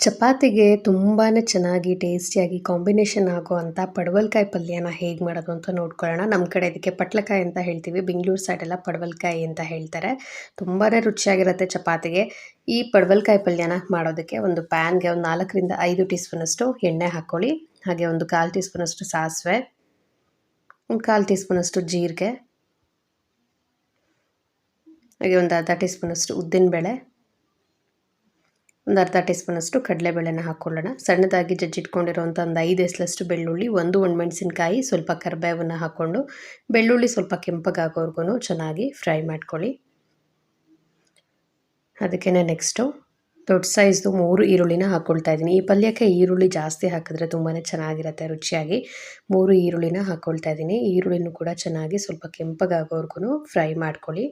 ಚಪಾತಿಗೆ ತುಂಬಾ ಚೆನ್ನಾಗಿ, ಟೇಸ್ಟಿಯಾಗಿ ಕಾಂಬಿನೇಷನ್ ಆಗುವಂಥ ಪಡವಲ್ಕಾಯಿ ಪಲ್ಯನ ಹೇಗೆ ಮಾಡೋದು ಅಂತ ನೋಡ್ಕೊಳ್ಳೋಣ. ನಮ್ಮ ಕಡೆ ಇದಕ್ಕೆ ಪಟ್ಲಕಾಯಿ ಅಂತ ಹೇಳ್ತೀವಿ. ಬೆಂಗಳೂರು ಸೈಡೆಲ್ಲ ಪಡವಲ್ಕಾಯಿ ಅಂತ ಹೇಳ್ತಾರೆ. ತುಂಬಾ ರುಚಿಯಾಗಿರುತ್ತೆ ಚಪಾತಿಗೆ. ಈ ಪಡವಲ್ಕಾಯಿ ಪಲ್ಯನ ಮಾಡೋದಕ್ಕೆ ಒಂದು ಪ್ಯಾನ್ಗೆ ಒಂದು ನಾಲ್ಕರಿಂದ ಐದು ಟೀ ಸ್ಪೂನಷ್ಟು ಎಣ್ಣೆ ಹಾಕ್ಕೊಳ್ಳಿ. ಹಾಗೆ ಒಂದು ಕಾಲು ಟೀ ಸ್ಪೂನಷ್ಟು ಸಾಸಿವೆ, ಒಂದು ಕಾಲು ಟೀ ಸ್ಪೂನಷ್ಟು ಜೀರಿಗೆ, ಹಾಗೆ ಒಂದು ಅರ್ಧ ಟೀ ಸ್ಪೂನಷ್ಟು ಉದ್ದಿನಬೇಳೆ ಒಂದು ಅರ್ಧ ಟೀ ಸ್ಪೂನಷ್ಟು ಕಡಲೆಬೇಳೆನ ಹಾಕ್ಕೊಳ್ಳೋಣ ಸಣ್ಣದಾಗಿ ಜಜ್ಜಿಟ್ಕೊಂಡಿರುವಂಥ ಒಂದು ಐದು ಎಸ್ಲಷ್ಟು ಬೆಳ್ಳುಳ್ಳಿ, ಒಂದು ಒಣಮೆಣಸಿನ್ಕಾಯಿ, ಸ್ವಲ್ಪ ಕರಿಬೇವನ್ನು ಹಾಕ್ಕೊಂಡು, ಬೆಳ್ಳುಳ್ಳಿ ಸ್ವಲ್ಪ ಕೆಂಪಗಾಗೋವರೆಗೂ ಚೆನ್ನಾಗಿ ಫ್ರೈ ಮಾಡ್ಕೊಳ್ಳಿ. ಅದಕ್ಕೆ ನೆಕ್ಸ್ಟು ದೊಡ್ಡ ಸೈಜ್ದು ಮೂರು ಈರುಳ್ಳಿನ ಹಾಕ್ಕೊಳ್ತಾ ಇದ್ದೀನಿ. ಈ ಪಲ್ಯಕ್ಕೆ ಈರುಳ್ಳಿ ಜಾಸ್ತಿ ಹಾಕಿದ್ರೆ ತುಂಬಾ ಚೆನ್ನಾಗಿರುತ್ತೆ, ರುಚಿಯಾಗಿ. ಮೂರು ಈರುಳ್ಳಿನ ಹಾಕ್ಕೊಳ್ತಾ ಇದ್ದೀನಿ. ಈರುಳ್ಳಿನೂ ಕೂಡ ಚೆನ್ನಾಗಿ ಸ್ವಲ್ಪ ಕೆಂಪಗಾಗೋವರೆಗೂ ಫ್ರೈ ಮಾಡ್ಕೊಳ್ಳಿ.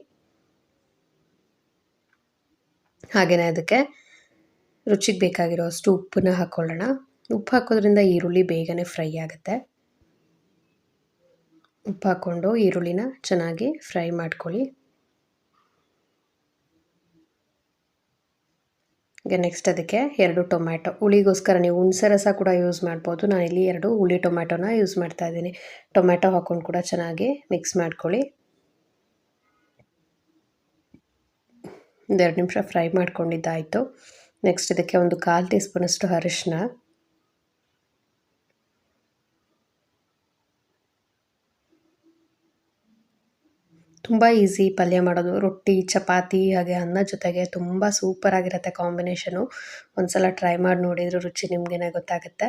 ಹಾಗೆಯೇ ಅದಕ್ಕೆ ರುಚಿಗೆ ಬೇಕಾಗಿರೋ ಅಷ್ಟು ಉಪ್ಪನ್ನ ಹಾಕ್ಕೊಳ್ಳೋಣ ಉಪ್ಪು ಹಾಕೋದ್ರಿಂದ ಈರುಳ್ಳಿ ಬೇಗನೆ ಫ್ರೈ ಆಗುತ್ತೆ. ಉಪ್ಪು ಹಾಕ್ಕೊಂಡು ಈರುಳ್ಳಿನ ಚೆನ್ನಾಗಿ ಫ್ರೈ ಮಾಡ್ಕೊಳ್ಳಿ. ಈಗ ನೆಕ್ಸ್ಟ್ ಅದಕ್ಕೆ ಎರಡು ಟೊಮ್ಯಾಟೊ. ಹುಳಿಗೋಸ್ಕರ ನೀವು ಹುಣಸೆ ರಸ ಕೂಡ ಯೂಸ್ ಮಾಡ್ಬೋದು. ಇಲ್ಲಿ ಎರಡು ಹುಳಿ ಟೊಮ್ಯಾಟೊನ ಯೂಸ್ ಮಾಡ್ತಾ ಇದ್ದೀನಿ. ಟೊಮ್ಯಾಟೊ ಹಾಕ್ಕೊಂಡು ಕೂಡ ಚೆನ್ನಾಗಿ ಮಿಕ್ಸ್ ಮಾಡ್ಕೊಳ್ಳಿ. ಒಂದೆರಡು ನಿಮಿಷ ಫ್ರೈ ಮಾಡ್ಕೊಂಡಿದ್ದಾಯಿತು. ನೆಕ್ಸ್ಟ್ ಇದಕ್ಕೆ ಒಂದು ಕಾಲು ಟೀ ಸ್ಪೂನಷ್ಟು ಅರಿಶಿನ ತುಂಬ ಈಸಿ ಪಲ್ಯ ಮಾಡೋದು. ರೊಟ್ಟಿ, ಚಪಾತಿ, ಹಾಗೆ ಅನ್ನ ಜೊತೆಗೆ ತುಂಬ ಸೂಪರಾಗಿರುತ್ತೆ ಕಾಂಬಿನೇಷನು. ಒಂದ್ಸಲ ಟ್ರೈ ಮಾಡಿ ನೋಡಿದ್ರೆ ರುಚಿ ನಿಮಗೇನೆ ಗೊತ್ತಾಗುತ್ತೆ.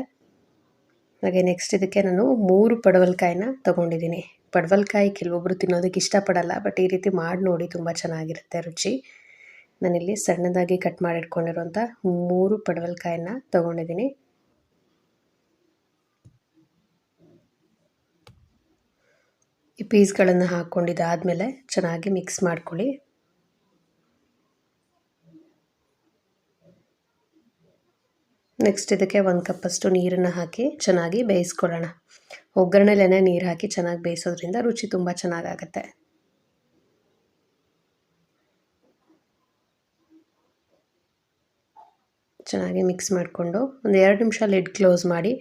ಹಾಗೆ ನೆಕ್ಸ್ಟ್ ಇದಕ್ಕೆ ನಾನು ಮೂರು ಪಡವಲ್ಕಾಯಿನ ತೊಗೊಂಡಿದ್ದೀನಿ. ಪಡವಲ್ಕಾಯಿ ಕೆಲವೊಬ್ಬರು ತಿನ್ನೋದಕ್ಕೆ ಇಷ್ಟಪಡಲ್ಲ ಬಟ್ ಈ ರೀತಿ ಮಾಡಿ ನೋಡಿ ತುಂಬ ಚೆನ್ನಾಗಿರುತ್ತೆ ರುಚಿ. ನಾನಿಲ್ಲಿ ಸಣ್ಣದಾಗಿ ಕಟ್ ಮಾಡಿಟ್ಕೊಂಡಿರುವಂಥ ಮೂರು ಪಡವಲ್ಕಾಯನ್ನ ತೊಗೊಂಡಿದ್ದೀನಿ. ಈ ಪೀಸ್ಗಳನ್ನು ಹಾಕ್ಕೊಂಡಿದ್ದಾದಮೇಲೆ ಚೆನ್ನಾಗಿ ಮಿಕ್ಸ್ ಮಾಡ್ಕೊಳ್ಳಿ. ನೆಕ್ಸ್ಟ್ ಇದಕ್ಕೆ ಒಂದು ಕಪ್ಪಷ್ಟು ನೀರನ್ನು ಹಾಕಿ ಚೆನ್ನಾಗಿ ಬೇಯಿಸ್ಕೊಳ್ಳೋಣ. ಒಗ್ಗರಣೆಲೆನೇ ನೀರು ಹಾಕಿ ಚೆನ್ನಾಗಿ ಬೇಯಿಸೋದ್ರಿಂದ ರುಚಿ ತುಂಬ ಚೆನ್ನಾಗಾಗತ್ತೆ. ಚೆನ್ನಾಗಿ ಮಿಕ್ಸ್ ಮಾಡಿಕೊಂಡು ಒಂದು ಎರಡು ನಿಮಿಷ ಲಿಡ್ ಕ್ಲೋಸ್ ಮಾಡಿ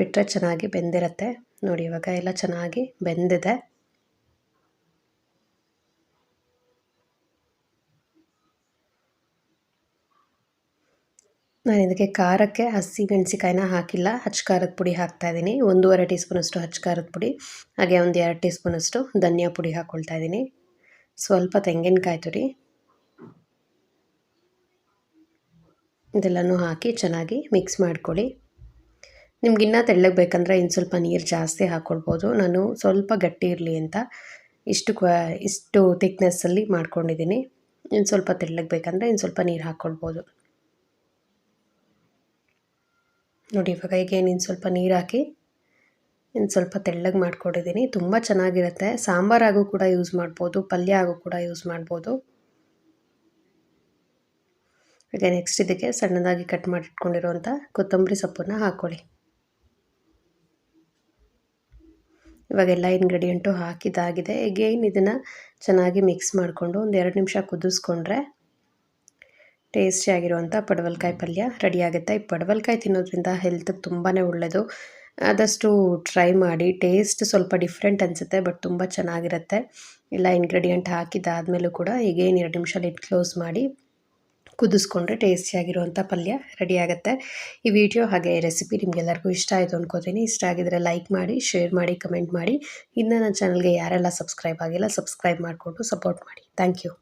ಬಿಟ್ಟರೆ ಚೆನ್ನಾಗಿ ಬೆಂದಿರುತ್ತೆ. ನೋಡಿ, ಇವಾಗ ಎಲ್ಲ ಚೆನ್ನಾಗಿ ಬೆಂದಿದೆ. ನಾನು ಇದಕ್ಕೆ ಖಾರಕ್ಕೆ ಹಸಿ ಮೆಣಸಿಕಾಯಿನ ಹಾಕಿಲ್ಲ. ಹಚ್ಚ ಖಾರದ ಪುಡಿ ಹಾಕ್ತಾ ಇದ್ದೀನಿ ಒಂದೂವರೆ ಟೀ ಸ್ಪೂನಷ್ಟು ಹಚ್ಚ ಖಾರದ ಪುಡಿ, ಹಾಗೆ ಒಂದು ಎರಡು ಟೀ ಸ್ಪೂನಷ್ಟು ಧನಿಯಾ ಪುಡಿ ಹಾಕ್ಕೊಳ್ತಾ ಇದ್ದೀನಿ ಸ್ವಲ್ಪ ತೆಂಗಿನಕಾಯಿ ತುರಿ. ಇದೆಲ್ಲನೂ ಹಾಕಿ ಚೆನ್ನಾಗಿ ಮಿಕ್ಸ್ ಮಾಡ್ಕೊಳ್ಳಿ. ನಿಮ್ಗಿನ್ನೂ ತೆಳ್ಳಗೆ ಬೇಕಂದರೆ ಇನ್ನು ಸ್ವಲ್ಪ ನೀರು ಜಾಸ್ತಿ ಹಾಕ್ಕೊಳ್ಬೋದು ನಾನು ಸ್ವಲ್ಪ ಗಟ್ಟಿ ಇರಲಿ ಅಂತ ಇಷ್ಟು ಕ್ವ, ಇಷ್ಟು ತಿಕ್ನೆಸ್ಸಲ್ಲಿ ಮಾಡ್ಕೊಂಡಿದ್ದೀನಿ. ಇನ್ನು ಸ್ವಲ್ಪ ತೆಳ್ಳಗೆ ಬೇಕಂದರೆ ಇನ್ನು ಸ್ವಲ್ಪ ನೀರು ಹಾಕ್ಕೊಳ್ಬೋದು ನೋಡಿ ಇವಾಗ ಈಗ ಇನ್ನು ಸ್ವಲ್ಪ ನೀರು ಹಾಕಿ ಇನ್ನು ಸ್ವಲ್ಪ ತೆಳ್ಳಗೆ ಮಾಡ್ಕೊಂಡಿದ್ದೀನಿ. ತುಂಬ ಚೆನ್ನಾಗಿರುತ್ತೆ. ಸಾಂಬಾರಾಗೂ ಕೂಡ ಯೂಸ್ ಮಾಡ್ಬೋದು, ಪಲ್ಯ ಆಗೂ ಕೂಡ ಯೂಸ್ ಮಾಡ್ಬೋದು. ಈಗ ನೆಕ್ಸ್ಟ್ ಇದಕ್ಕೆ ಸಣ್ಣದಾಗಿ ಕಟ್ ಮಾಡಿಟ್ಕೊಂಡಿರುವಂಥ ಕೊತ್ತಂಬರಿ ಸೊಪ್ಪನ್ನು ಹಾಕ್ಕೊಳ್ಳಿ ಇವಾಗೆಲ್ಲ ಇಂಗ್ರೀಡಿಯೆಂಟು ಹಾಕಿದ್ದಾಗಿದೆ. ಎಗೇನ್ ಇದನ್ನು ಚೆನ್ನಾಗಿ ಮಿಕ್ಸ್ ಮಾಡಿಕೊಂಡು ಒಂದು ಎರಡು ನಿಮಿಷ ಕುದಿಸ್ಕೊಂಡ್ರೆ ಟೇಸ್ಟಿಯಾಗಿರುವಂಥ ಪಡವಲ್ಕಾಯಿ ಪಲ್ಯ ರೆಡಿ ಆಗುತ್ತೆ. ಈ ಪಡವಲ್ಕಾಯಿ ತಿನ್ನೋದ್ರಿಂದ ಹೆಲ್ತ್ಗೆ ತುಂಬಾ ಒಳ್ಳೆಯದು ಆದಷ್ಟು ಟ್ರೈ ಮಾಡಿ ಟೇಸ್ಟ್ ಸ್ವಲ್ಪ ಡಿಫ್ರೆಂಟ್ ಅನಿಸುತ್ತೆ ಬಟ್ ತುಂಬ ಚೆನ್ನಾಗಿರುತ್ತೆ. ಎಲ್ಲ ಇಂಗ್ರೀಡಿಯೆಂಟ್ ಹಾಕಿದ್ದಾದಮೇಲೂ ಕೂಡ ಈಗೇನು ಎರಡು ನಿಮಿಷ ಲಿಟ್ ಕ್ಲೋಸ್ ಮಾಡಿ ಕುದಿಸ್ಕೊಂಡ್ರೆ ಟೇಸ್ಟಿಯಾಗಿರುವಂಥ ಪಲ್ಯ ರೆಡಿ ಆಗುತ್ತೆ. ಈ ವಿಡಿಯೋ ಹಾಗೆ ರೆಸಿಪಿ ನಿಮಗೆಲ್ಲರಿಗೂ ಇಷ್ಟ ಆಯಿತು ಅಂದ್ಕೋತೀನಿ ಇಷ್ಟ ಆಗಿದ್ರೆ ಲೈಕ್ ಮಾಡಿ ಶೇರ್ ಮಾಡಿ ಕಮೆಂಟ್ ಮಾಡಿ. ಇನ್ನು ನನ್ನ ಚಾನಲ್ಗೆ ಯಾರೆಲ್ಲ ಸಬ್ಸ್ಕ್ರೈಬ್ ಆಗಿಲ್ಲ ಸಬ್ಸ್ಕ್ರೈಬ್ ಮಾಡಿಕೊಂಡು ಸಪೋರ್ಟ್ ಮಾಡಿ. Thank you